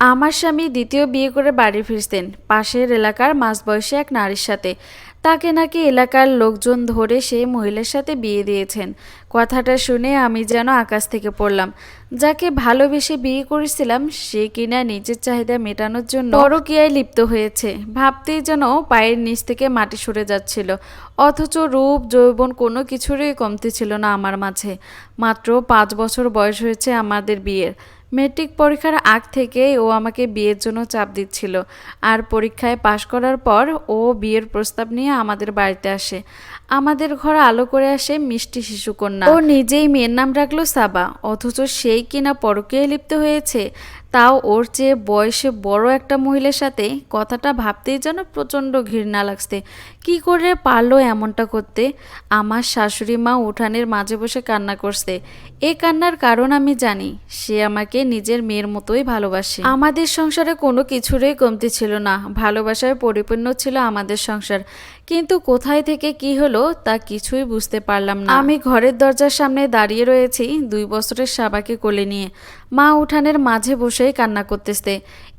আমার স্বামী দ্বিতীয় বিয়ে করে বাড়ি ফিরতেন। পাশের এলাকার মাঝবয়সী এক নারীর সাথে। তাকে নাকি এলাকার লোকজন ধরে সেই মহিলার সাথে বিয়ে দিয়েছেন। কথাটা শুনে আমি যেন আকাশ থেকে পড়লাম। যাকে ভালোবেসে বিয়ে করেছিলাম, সে কিনা নিজের চাহিদা মেটানোর জন্য পরকীয়ায় লিপ্ত হয়েছে। ভাবতেই যেন পায়ের নিচ থেকে মাটি সরে যাচ্ছিল। অথচ রূপ, যৌবন কোনো কিছুরই কমতি ছিল না আমার মাঝে। মাত্র পাঁচ বছর বয়স হয়েছে আমাদের বিয়ের। মেট্রিক পরীক্ষার আগ থেকেই ও আমাকে বিয়ের জন্য চাপ দিচ্ছিল। আর পরীক্ষায় পাশ করার পর ও বিয়ের প্রস্তাব নিয়ে আমাদের বাড়িতে আসে। আমাদের ঘর আলো করে আসে মিষ্টি শিশুকন্যা। ও নিজেই মেয়ের নাম রাখল সাবা, অথচ সেই কিনা পরকে লিপ্ত হয়েছে। তাও ওর চেয়ে বয়সে বড় একটা মহিলার সাথে কথাটা ভাবতেই যেন প্রচণ্ড ঘৃণা লাগছে। কি করে পারল এমনটা করতে? আমার শাশুড়ি মা উঠানের মাঝে বসে কান্না করছে। এ কান্নার কারণ আমি জানি, সে আমাকে নিজের মেয়ের মতোই ভালোবাসে। আমাদের সংসারে কোনো কিছুরই কমতি ছিল না, ভালোবাসায় পরিপূর্ণ ছিল আমাদের সংসার। কিন্তু কোথায় থেকে কি হলো তা কিছুই বুঝতে পারলাম না। আমি ঘরের দরজার সামনে দাঁড়িয়ে রয়েছি দুই বছরের সাবাকে কোলে নিয়ে। মা উঠানের মাঝে বসেই কান্না করতেছে।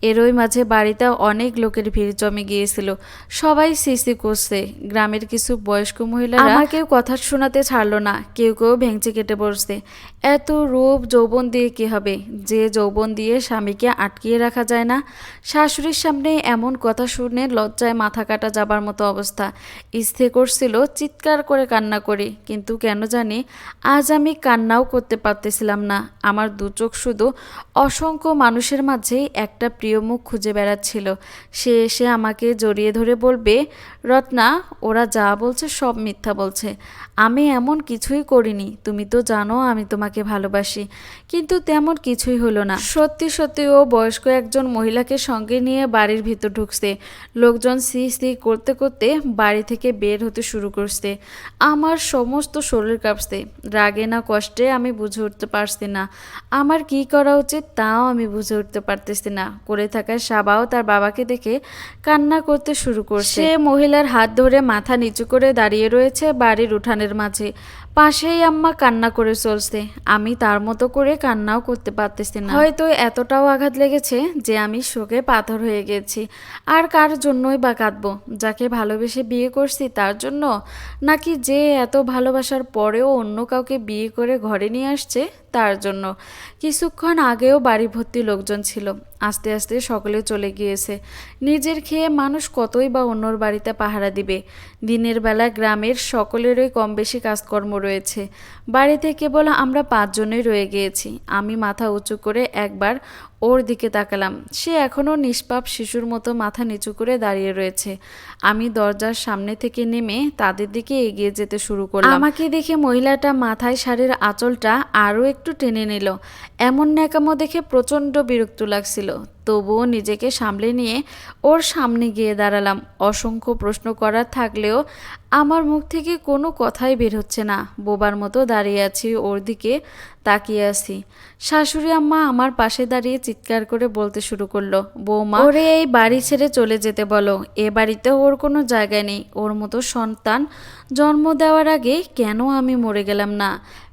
এরই মাঝে বাড়িতে অনেক লোকের ভিড় জমে গিয়েছিল। সবাই সিসি করছে। গ্রামের কিছু বয়স্ক মহিলারা আমাকেও কথা শোনাতে ছাড়লো না। কেউ কেউ ভেঙচি কেটে পড়ছে এত রূপ যৌবন দিয়ে কি হবে? যে যৌবন দিয়ে স্বামীকে আটকিয়ে রাখা যায় না। শাশুড়ির সামনে এমন কথা শুনে লজ্জায় মাথা কাটা যাবার মতো অবস্থা। স্থির করছিল চিৎকার করে কান্না করি, কিন্তু কেন জানি আজ আমি কান্নাও করতে পারতেছিলাম না। আমার দু চোখ শুধু অসংখ্য মানুষের মাঝেই একটা প্রিয় মুখ খুঁজে বেড়াচ্ছিল। সে এসে আমাকে জড়িয়ে ধরে বলবে, রত্না, ওরা যা বলছে সব মিথ্যা বলছে। আমি এমন কিছুই করিনি। তুমি তো জানো আমি তোমাকে ভালোবাসি। কিন্তু তেমন কিছুই হলো না। সত্যি সত্যি ও বয়স্ক একজন মহিলাকে সঙ্গে নিয়ে বাড়ির ভিতর ঢুকছে। লোকজন সি সি করতে করতে বাড়ি থেকে বের হতে শুরু করছে। আমার সমস্ত শরীর কাঁপছে। রাগে না কষ্টে আমি বুঝে উঠতে পারছি না। আমার কি করা উচিত তাও আমি বুঝে উঠতে পারতেছি না। করে থাকা সাবাও তার বাবাকে দেখে কান্না করতে শুরু করছে। সে মহিলার হাত ধরে মাথা নিচু করে দাঁড়িয়ে রয়েছে বাড়ির উঠানের মাঝে। পাশেই আম্মা কান্না করে চলছে। আমি তার মতো করে কান্নাও করতে পারতেছি না। হয়তো এতটাও আঘাত লেগেছে যে আমি শোকে পাথর হয়ে গেছি। আর কার জন্যই বা কাঁদবো? যাকে ভালোবেসে বিয়ে করছি তার জন্য? নাকি যে এত ভালোবাসার পরেও অন্য কাউকে বিয়ে করে ঘরে নিয়ে আসছে? তার জন্য। কিছুক্ষণ আগেও বাড়ি ভর্তি লোকজন ছিল। আস্তে আস্তে সকলে চলে গিয়েছে। নিজের খেয়ে মানুষ কতই বা অন্যর বাড়িতে পাহারা দিবে। দিনের বেলা গ্রামের সকলেরই কম বেশি কাজকর্ম রয়েছে। বাড়িতে কেবল আমরা পাঁচজনই রয়ে গিয়েছি। আমি মাথা উঁচু করে একবার ওর দিকে তাকালাম। সে এখনও নিষ্পাপ শিশুর মতো মাথা নিচু করে দাঁড়িয়ে রয়েছে। আমি দরজার সামনে থেকে নেমে তাদের দিকে এগিয়ে যেতে শুরু করলাম। আমাকে দেখে মহিলাটা মাথায় শাড়ির আঁচলটা আরও একটু টেনে নিল। এমন ন্যাকামো দেখে প্রচণ্ড বিরক্ত লাগছিল। তবুও নিজেকে সামলে নিয়ে ওর সামনে গিয়ে দাঁড়ালাম। অসংখ্য প্রশ্ন করার থাকলেও আমার মুখ থেকে কোনো কথাই বের হচ্ছে না। বোবার মতো দাঁড়িয়ে আছি, ওর দিকে তাকিয়ে আছি। শাশুড়ি আম্মা আমার পাশে দাঁড়িয়ে চিৎকার করে বলতে শুরু করল, বৌমা, ওরে এই বাড়ি ছেড়ে চলে যেতে বলো। এ বাড়িতে ওর কোনো জায়গা নেই। ওর মতো সন্তান জন্ম দেওয়ার আগে কেন আমি মরে গেলাম না?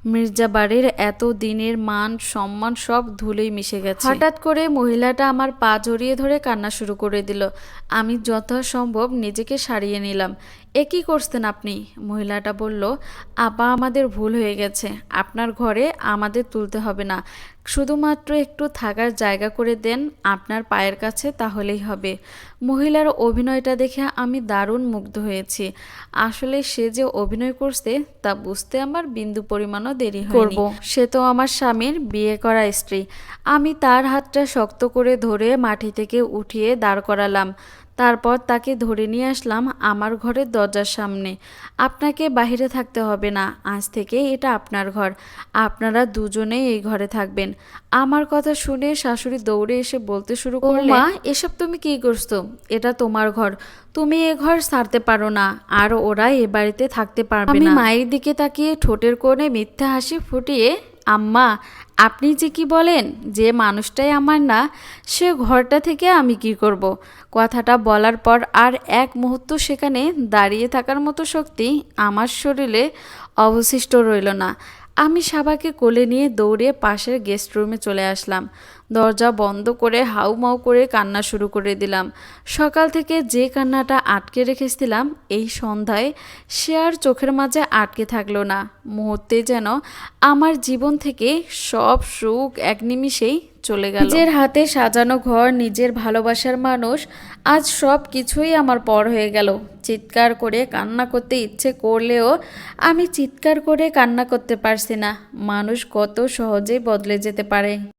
মির্জা বাড়ির এত দিনের মান, সম্মান সব ধুলেই মিশে গেছে। হঠাৎ করে মহিলাটা আমার পা জড়িয়ে ধরে কান্না শুরু করে দিল। আমি যথাসম্ভব নিজেকে সারিয়ে নিলাম। এ কী করছেন আপনি? মহিলাটা বলল, আপা আমাদের ভুল হয়ে গেছে। আপনার ঘরে আমাদের তুলতে হবে না। শুধুমাত্র একটু থাকার জায়গা করে দেন আপনার পায়ের কাছে তাহলেই হবে। মহিলার অভিনয়টা দেখে আমি দারুণ মুগ্ধ হয়েছি। আসলে সে যে অভিনয় করছে তা বুঝতে আমার বিন্দু পরিমাণও দেরি করব। সে তো আমার স্বামীর বিয়ে করা স্ত্রী। আমি তার হাতটা শক্ত করে ধরে মাটি থেকে উঠিয়ে দাঁড় করালাম। তারপর তাকে ধরে নিয়ে আসলাম আমার ঘরের দরজার সামনে। আপনাকে বাহিরে থাকতে হবে না আজ থেকে এটা আপনার ঘর। আপনারা দুজনেই এই ঘরে থাকবেন। আমার কথা শুনে শাশুড়ি দৌড়ে এসে বলতে শুরু করলেন মা এসব তুমি কি করছ? এটা তোমার ঘর। তুমি এ ঘর ছাড়তে পারো না আর ওরা এ বাড়িতে থাকতে পারবে না। আমি মায়ের দিকে তাকিয়ে ঠোঁটের কোণে মিথ্যা হাসি ফুটিয়ে আম্মা, আপনি যে কি বলেন? যে মানুষটাই আমার না, সে ঘরটা থেকে আমি কি করব। কথাটা বলার পর আর এক মুহূর্ত সেখানে দাঁড়িয়ে থাকার মতো শক্তি আমার শরীরে অবশিষ্ট রইল না। আমি সাবাকে কোলে নিয়ে দৌড়ে পাশের গেস্ট রুমে চলে আসলাম। দরজা বন্ধ করে হাউমাউ করে কান্না শুরু করে দিলাম। সকাল থেকে যে কান্নাটা আটকে রেখেছিলাম, এই সন্ধ্যায় সে আর চোখের মাঝে আটকে থাকল না। মুহূর্তে যেন আমার জীবন থেকে সব সুখ এক নিমিষেই চলে গেল। নিজের হাতে সাজানো ঘর, নিজের ভালোবাসার মানুষ, আজ সব কিছুই আমার পর হয়ে গেল। চিৎকার করে কান্না করতে ইচ্ছে করলেও আমি চিৎকার করে কান্না করতে পারছি না। মানুষ কত সহজেই বদলে যেতে পারে।